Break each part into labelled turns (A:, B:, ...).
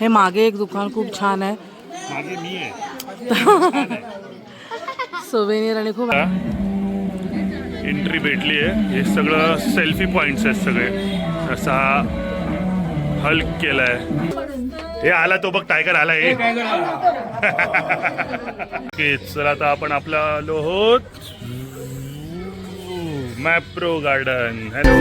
A: हे मागे एक दुकान खूप छान आहे. सोवेनियर आणि खूप
B: एंट्री भेटली आहे. हे सगळं सेल्फी पॉइंट्स आहेत सगळे. असा हल्क केलाय. हे आला तो बघ टायगर आला हे. चला आता आपण आपला आलो आहोत. मॅप्रो गार्डन हॅलो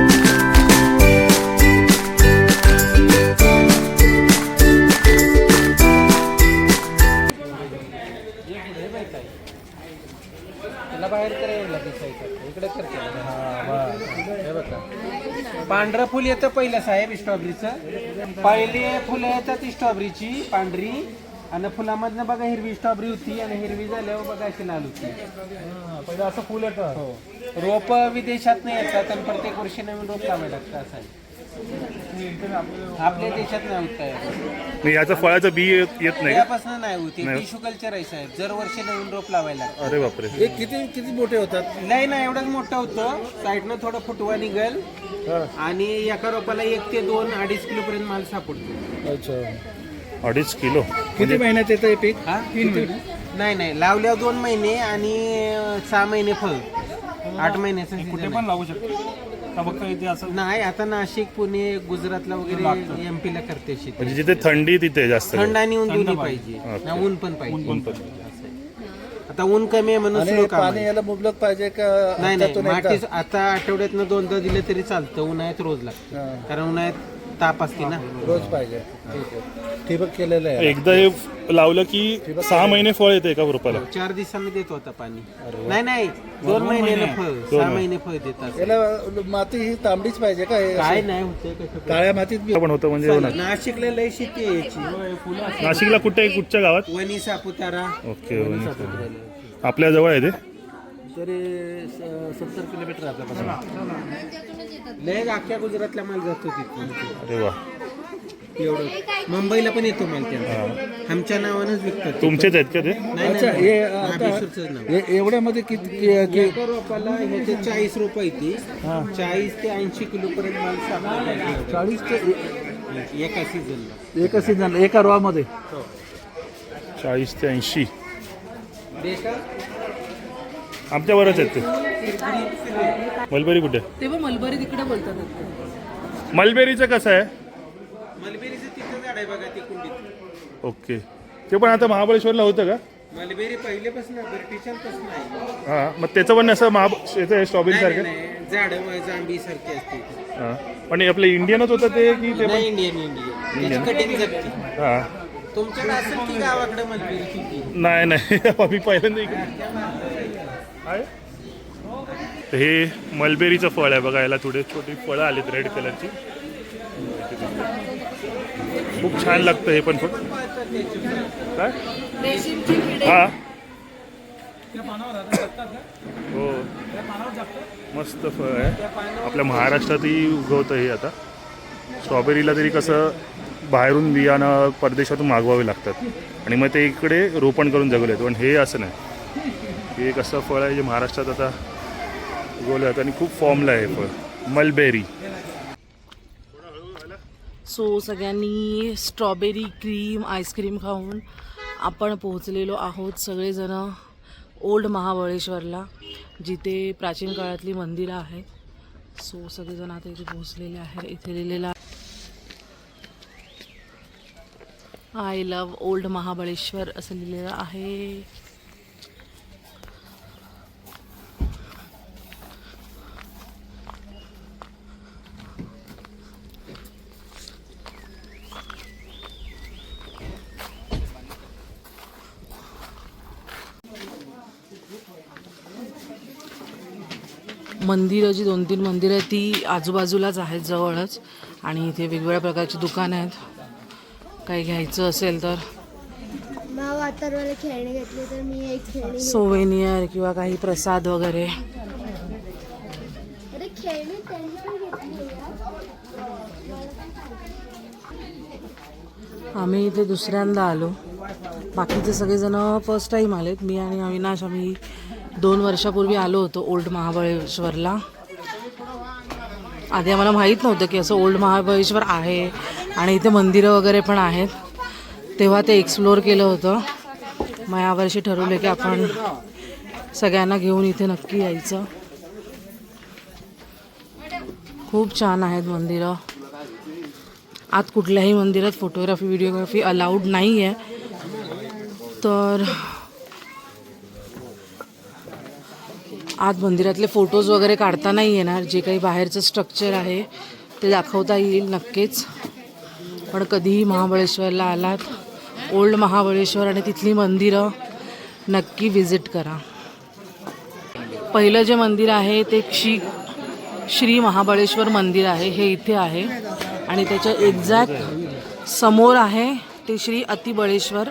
C: पांढरं फुल येतं पहिलं साहेब स्ट्रॉबेरीचं पहिली फुलं येतात ती स्ट्रॉबेरीची पांढरी. आणि फुलामधनं बघा हिरवी स्ट्रॉबेरी होती आणि हिरवी झाल्यावर बघा अशी लाल होती. पहिलं असं फुल येतं. हो. रोप विदेशात नाही येतात आणि प्रत्येक वर्षी नवीन रोप लावायला लागतं असं आहे आपल्या देशात नाही होत तयार.
B: नाही याचं फळाचं बी येत येत नाही का?
C: त्यापासून नाही होती.
B: नाही.
C: टिश्यू कल्चर आहे साहेब दरवर्षी नवीन रोप लावायला लागतं
B: अरे बापरे.
C: हे किती किती मोठे होतात? नाही ना एवढंच मोठं होतं. साईडनं थोडं फुटवा निघेल. आणि एका रोपाला एक ते दोन अडीच किलो पर्यंत माल सापडतो.
D: अच्छा.
B: अडीच किलो?
D: किती महिन्यात येतं हे पीक?
C: हा? नाही नाही. लावल्यावर दोन महिने आणि अं, सहा महिने फळ. आठ महिन्याचं कुठे पण लावू शकतो. नाही आता नाशिक पुणे गुजरातला वगैरे एमपी ला करते शेती.
B: म्हणजे जिथे थंडी तिथे जास्त
C: थंड आणि ऊन दोन्ही पाहिजे. ना ऊन पण पाहिजे. असं आहे. आता ऊन कमी आहे म्हणून
D: आणि
C: slow काम आहे.
D: पाणी याला मुबलक पाहिजे का
C: नाही नाही. आता आठवड्यातनं दोनदा दिलं तरी चालतं. उन्हाळ्यात रोज लागतं. कारण उन्हाळ्यात ताप असते ना?
D: रोज पाहिजे. ठीक आहे ठिबक केलेलं आहे.
B: एकदा हे लावलं की सहा महिने फळ येते एका रुपयाला
C: चार दिवसांनी देतो आता पाणी. नाही नाही दोन महिन्यानं फळ सहा महिने. फळ देतात.
D: याला माती ही तांबडीच पाहिजे का? हे
C: काय नाही होते कसं
D: काळ्या मातीत बी
B: पण होतं म्हणजे ना-
C: नाशिकला लय शेती आहे याची.
B: नाशिकला कुठे कुठच्या गावात?
C: वणी सापुतारा.
B: ओके आपल्या जवळ आहे ते?
D: तरी सत्तर किलोमीटर
C: लय अख्ख्या गुजरातला माल जातो तिथून
B: अरे वा.
C: एवढं. मुंबईला पण येतो माल त्यांचा. आमच्या नावानंच विकतात.
B: तुमचेच आहेत का ते?
C: नाही
D: अच्छा
C: नाही,
D: हे
C: नाव.
D: हे- एवढ्यामध्ये किती कि- कि-
C: एका रोपाला ह्याचे चाळीस रुपये येते चाळीस ते ऐंशी किलो पर्यंत माल सापडतो.
D: चाळीस ते
C: एका सीझनला
D: एका सीझन एका रोवामध्ये.
B: चाळीस ते ऐंशी.
C: देशा
B: आमच्यावरच आहेत ते. मलबेरी कुठे?
A: तेव्हा मलबरी तिकडे बोलतात
B: मलबेरीचं कसं आहे?
C: मलबेरीचं तिथं झाड आहे बघा ते कुंडीत.
B: ओके. ते पण आता महाबळेश्वरला होतं का?
C: मलबेरी पहिल्यापासून ब्रिटिशांपासून आहे.
B: हां मग त्याचं पण असं महा याचं स्ट्रॉबेरी सारखं?
C: झाड जांबी सारखी असते
B: हां. पण हे आपलं इंडियनच होतं ते की ते पण?
C: नाही इंडियन इंडियन. कटिंग
B: हां.
C: की गावाकडे मलबेरी
B: नाही नाही. आम्ही पहिल्यांदा इकडे आहे? हे मलबेरीचं फळ आहे बघा याला थोडे छोटी फळं आलीत रेड कलरची खूप छान लागतं हे पण फळ. काय? हा. हो. मस्त फळ आहे. आपल्या महाराष्ट्रातही उगवतं हे आता. स्ट्रॉबेरीला तरी कसं बाहेरून बियाणं परदेशातून मागवावे लागतात. आणि मग ते इकडे रोपण करून जगवले पण हे असं नाही. हे एक असं फळ आहे जे महाराष्ट्रात आता उगवलं जातं आणि खूप फॉर्मला आहे फळ. मलबेरी
A: सो सगळ्यांनी स्ट्रॉबेरी क्रीम आईस्क्रीम खाऊन आपण पोहोचलेलो आहोत सगळेजणं ओल्ड महाबळेश्वरला जिथे प्राचीन काळातली मंदिरं आहेत. सो सगळेजण आता इथे पोहोचलेले आहेत. इथे लिहिलेलं आय लव ओल्ड महाबळेश्वर असं लिहिलेलं आहे. मंदिरं जी दोन तीन मंदिरं आहेत ती आजूबाजूलाच आहेत जवळच. आणि इथे वेगवेगळ्या प्रकारची दुकानं आहेत. काही घ्यायचं असेल तर.
E: मग वातावरणाला खेळणी घेतली तर मी एक खेळणी
A: सोवेनियर किंवा काही प्रसाद वगैरे. आम्ही इथे दुसऱ्यांदा आलो. बाकीचे सगळेजण फर्स्ट टाईम आलेत. मी आणि अविनाश आम्ही दोन वर्षापूर्वी आलो होतो ओल्ड महाबळेश्वरला. आधी आम्हाला माहीत नव्हतं की असं ओल्ड महाबळेश्वर आहे आणि इथे मंदिरं वगैरे पण आहेत. तेव्हा ते एक्सप्लोअर केलं होतं. मग यावर्षी ठरवलं की आपण सगळ्यांना घेऊन इथे नक्की यायचं. खूप छान आहेत मंदिरं. आत कुठल्याही मंदिरात फोटोग्राफी व्हिडिओग्राफी अलाउड नाही आहे तर आत मंदिरातले फोटोज वगैरे काढता नाही येणार. जे काही बाहेरचं स्ट्रक्चर आहे ते दाखवता येईल नक्कीच. पण कधीही महाबळेश्वरला आलात ओल्ड महाबळेश्वर आणि तिथली मंदिरं नक्की विजिट करा. पहिलं जे मंदिर आहे ते श्री श्री महाबळेश्वर मंदिर आहे. हे इथे आहे. आणि त्याच्या एक्झॅक्ट समोर आहे ते श्री अतिबळेश्वर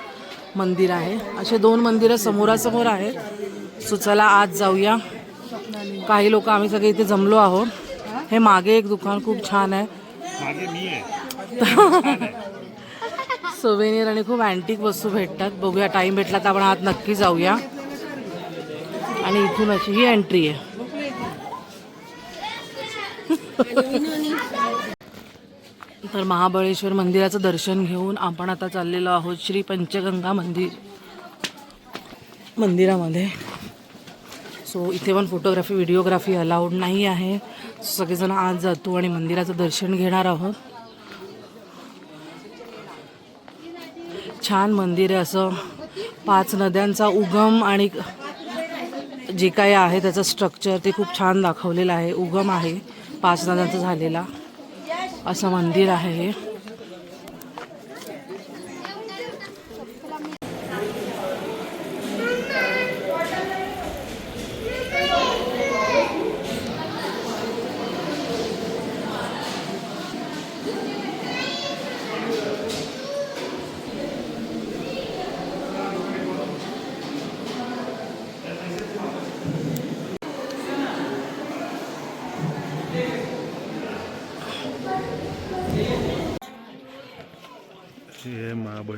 A: मंदिर आहे. असे दोन मंदिरं समोरासमोर आहेत. सो चला आज जाऊया. काही लोक आम्ही सगळे इथे जमलो आहोत. हे मागे एक दुकान खूप छान आहे. सोवेनियर आणि खूप अँटिक वस्तू भेटतात. बघूया टाईम भेटला तर आपण आत नक्की जाऊया. आणि इथून अशी ही एंट्री आहे. तर महाबळेश्वर मंदिराचं दर्शन घेऊन आपण आता चाललेलो आहोत श्री पंचगंगा मंदिर मंदिरामध्ये. सो इथे पण फोटोग्राफी व्हिडिओग्राफी अलाउड नाही आहे. सगळेजण आज जातो आणि मंदिराचं दर्शन घेणार आहोत. छान मंदिर आहे असं. पाच नद्यांचा उगम आणि जे काही आहे त्याचं स्ट्रक्चर ते खूप छान दाखवलेलं आहे. उगम आहे. पाच नद्यांचा झालेला असं मंदिर आहे हे
B: आहे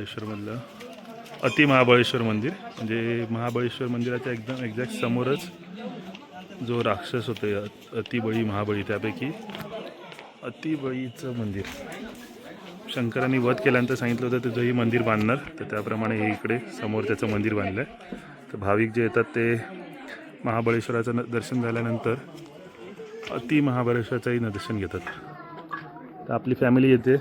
B: महाबळेश्वरमधलं अति महाबळेश्वर मंदिर. म्हणजे महाबळेश्वर मंदिराच्या एकदम एक्झॅक्ट समोरच जो राक्षस होते अतिबळी महाबळी त्यापैकी अतिबळीचं मंदिर. शंकरांनी वध केल्यानंतर सांगितलं होतं त्याचंही मंदिर बांधणार. तर त्याप्रमाणे हे इकडे समोर त्याचं मंदिर बांधलं आहे तर भाविक जे येतात ते महाबळेश्वराचं न- दर्शन झाल्यानंतर अति महाबळेश्वराचंही दर्शन घेतात. तर आपली फॅमिली येते.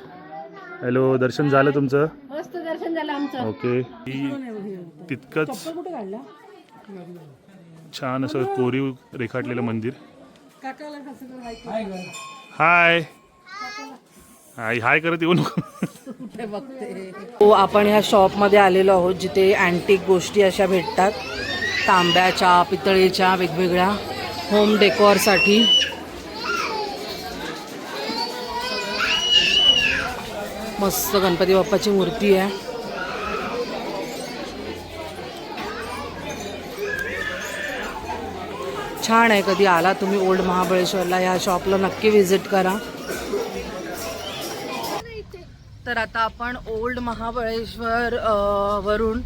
B: हॅलो दर्शन झालं तुमचं
E: मस्त दर्शन झालं आमचं
B: ओके. ही तितकंच छान असं कोरीव रेखाटलेलं मंदिर. हाय. हाय हाय करत येऊ नको.
A: हो आपण ह्या शॉपमध्ये आलेलो आहोत जिथे अँटिक गोष्टी अशा भेटतात. तांब्याच्या पितळेच्या वेगवेगळ्या होम डेकोरसाठी मस्त गणपती बाप्पाची मूर्ती आहे. छान आहे कधी आला तुम्ही ओल्ड महाबळेश्वरला या शॉपला नक्की व्हिजिट करा. तर आता आपण ओल्ड महाबळेश्वर वरून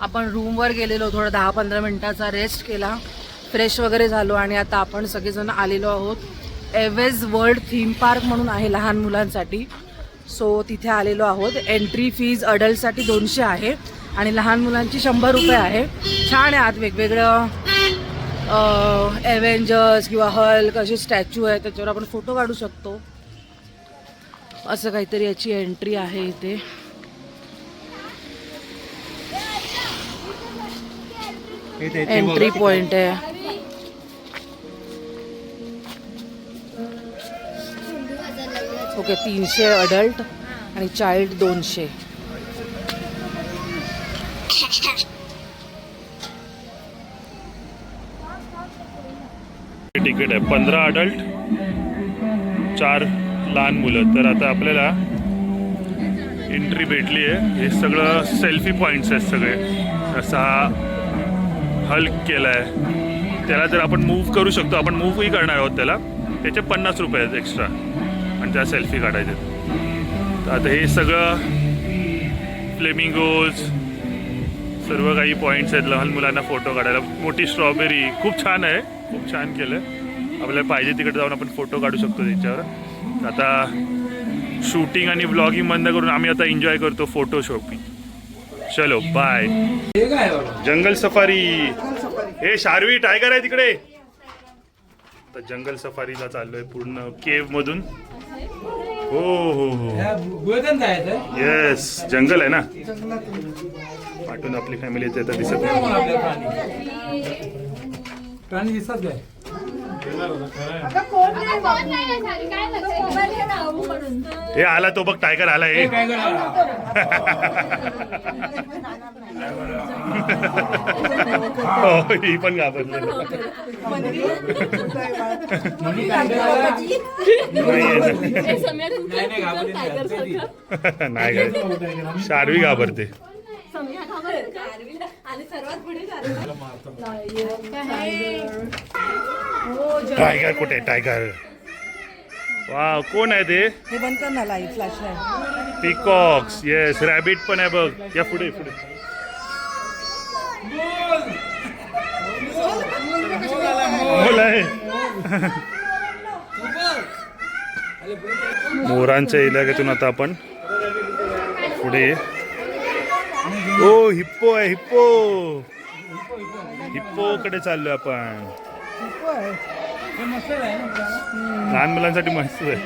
A: आपण रूमवर गेलेलो थोडं दहा पंधरा मिनटाचा रेस्ट केला. फ्रेश वगैरे झालो आणि आता आपण सगळेजण आलेलो आहोत. एवेज वर्ल्ड थीम पार्क म्हणून आहे लहान मुलांसाठी. सो तिथे आलेलो आहोत. एंट्री फीज अडल्टसाठी दोनशे आहे आणि लहान मुलांची शंभर रुपये आहे. छान आहे आत वेगवेगळं एव्हेंजर्स किंवा हल्क असे स्टॅच्यू आहे त्याच्यावर आपण फोटो काढू शकतो. असं काहीतरी याची एंट्री आहे इथे. एंट्री पॉइंट आहे. ओके तीनशे अडल्ट आणि चाइल्ड दोनशे.
B: तिकीट आहे. पंधरा अडल्ट चार लहान मुलं. तर आता आपल्याला एंट्री भेटली आहे. हे सगळं सेल्फी पॉईंट्स आहेत सगळे. असा हल्क केला आहे त्याला जर आपण मूव्ह करू शकतो आपण मूव्हही करणार आहोत त्याला. त्याचे पन्नास रुपये आहेत एक्स्ट्रा आणि त्या सेल्फी काढायचे तर आता हे सगळं फ्लेमिंगोज सर्व काही पॉईंट्स आहेत. लहान मुलांना फोटो काढायला. मोठी स्ट्रॉबेरी खूप छान आहे. खूप छान केलं आहे आपल्याला पाहिजे तिकडे जाऊन आपण फोटो काढू शकतो त्याच्यावर. आता शूटिंग आणि ब्लॉगिंग बंद करून आम्ही आता एन्जॉय करतो फोटो शॉपिंग. चलो बाय जंगल सफारी. हे शारवी टायगर आहे तिकडे. तर जंगल सफारीला चाललोय पूर्ण केव मधून. हो हो हो. येस जंगल आहे ना? पाठून आपली फॅमिली येते दिसत नाही.
C: प्राणी दिसत काय?
B: हे आला तो बघ टायगर आला हे हो, ही पण घाबरली.
C: करा?
B: नाही
C: नाही. नाही घाबरली
B: काय घाबरते टायगर कुठे टायगर वा कोण आहे ते
A: हे बंद कर ना light flash
B: peacocks yes rabbit पण आहे बघ या पुढे पुढे मोरांच्या इलाक्यातून आता आपण पुढे ओ हिप्पो आहे हिप्पो. हिप्पो कडे चाललोय आपण? लहान मुलांसाठी मस्त आहे.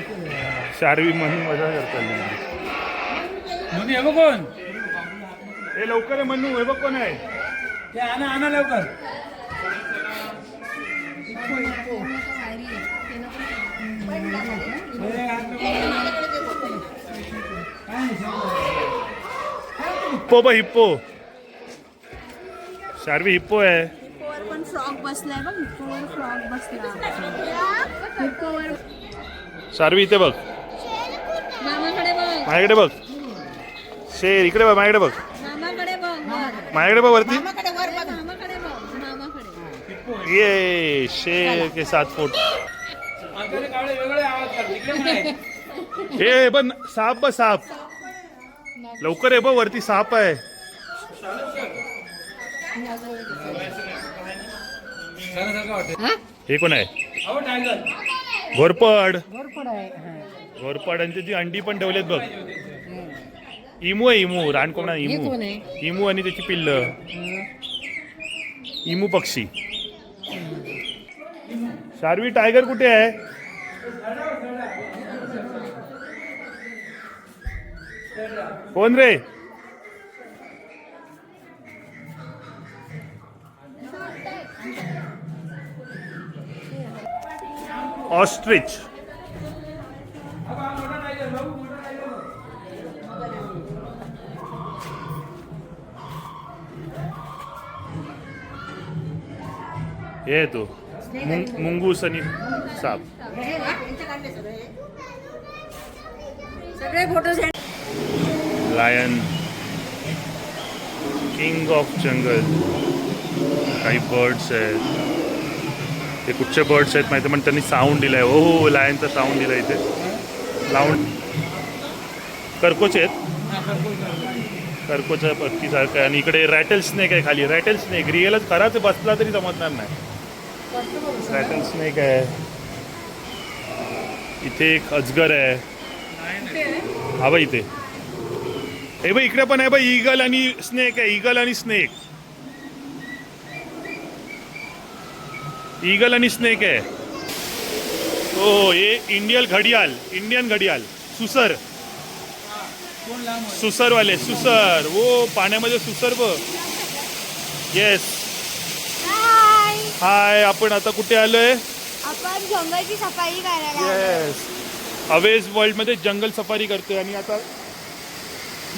B: शारवी म्हणून मजा करतात
C: हे बघ कोण?
B: हे लवकर आहे म्हणू हे बघ कोण आहे.
C: ते आणा आणा लवकर.
B: हिप्पो बघ हिप्पो. शारवी हिप्पो आहे.
E: हिप्पोवर पण फ्रॉक बसलाय बघ हिप्पोवर फ्रॉक बसला. हिप्पोवर
B: शारवी इथे बघ.
E: मामाकडे बघ.
B: माझ्याकडे बघ. शेर इकडे बघ माझ्याकडे बघ.
E: मामाकडे बघ. वर
B: माझ्याकडे बघ वरती.
E: मामाकडे वर बघ. मामाकडे बघ. मामाकडे.
B: ये शेर के सात फूट.
C: पण.
B: हे बघ साप बघ साप. लवकर आहे बघ वरती साप आहे. हे कोण आहे? घोरपड. घोरपड आणि त्याची अंडी पण ठेवलेत बघ. इमू आहे इमू. रानकोणा इमू. इमू आणि त्याची पिल्ल. इमू पक्षी. शारवी टायगर कुठे आहे? कोण रे? ऑस्ट्रिच. हे तो. मुंग- मुंगूस आणि साप लायन किंग ऑफ जंगल काही बर्ड्स आहेत. ते कुठचे बर्ड्स आहेत माहिती पण त्यांनी साऊंड दिलाय. हो हो लायनचा साऊंड दिलाय इथे. लाऊंड कर्कोच आहेत. कर्कोचा. पक्कीसारखं आहे. आणि इकडे रॅटल स्नेक आहे खाली. रॅटल स्नेक रिअलच खराच बसला तरी समजणार नाही. रॅटल स्नेक आहे. इथे एक अजगर आहे. हा बघ इथे. हे बघ इकडे पण आहे बघ इगल आणि स्नेक आहे. इगल आणि स्नेक ईगल आणि स्नेक आहे. हो हे इंडियन घडियाल इंडियन घडियाल. सुसर? सुसरवाले सुसर. हो पाण्यामध्ये सुसर बघ. येस
E: हाय
B: हाय आपण आता कुठे आलोय?
E: आपण जंगलची सफारी करायला
B: येस अवेज वर्ल्डमध्ये जंगल सफारी करतोय आणि आता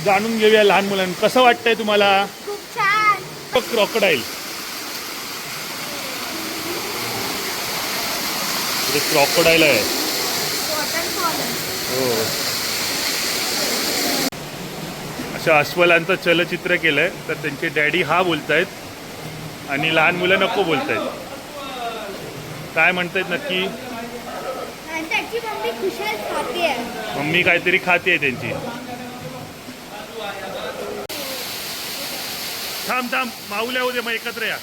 B: जाणून घेऊया लहान मुलांना. कसं वाटतंय तुम्हाला?
E: खूप छान.
B: क्रॉकडाईल क्रॉकडाईल आहे. हो. अशा अस्वलांचं चलचित्र केलंय तर त्यांचे डॅडी हा बोलतायत आणि लहान मुलं नको बोलतायत. काय म्हणतायत नक्की?
E: मम्मी खुशाल खाते
B: मम्मी काहीतरी खाते त्यांची. थांब थांब माऊल्या उद्या मग एकत्र या.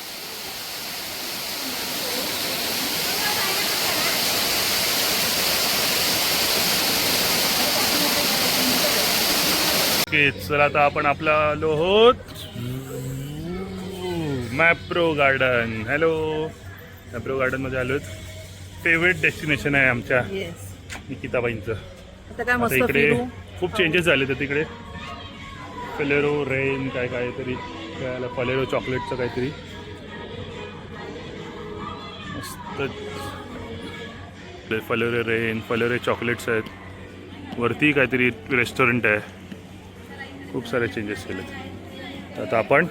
B: नक्कीच. चला आता आपण आपला आलो आहोत मॅप्रो गार्डन. हॅलो. मॅप्रो गार्डनमध्ये आलो फेवरेट डेस्टिनेशन आहे आमच्या. निकिताबाईंचं. इकडे खूप चेंजेस झाले तर तिकडे फलेरो रेन काय काय तरी. काय फलेरो चॉकलेटचं काहीतरी. मस्त. फलेरो रेन फलेरो चॉकलेट्स आहेत. वरती काहीतरी रेस्टॉरंट आहे. खूप सारे चेंजेस केलेत. तर आता आपण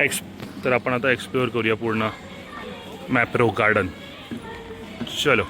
B: एक्स तर आपण आता एक्सप्लोअर करूया पूर्ण मॅप्रो गार्डन चलो.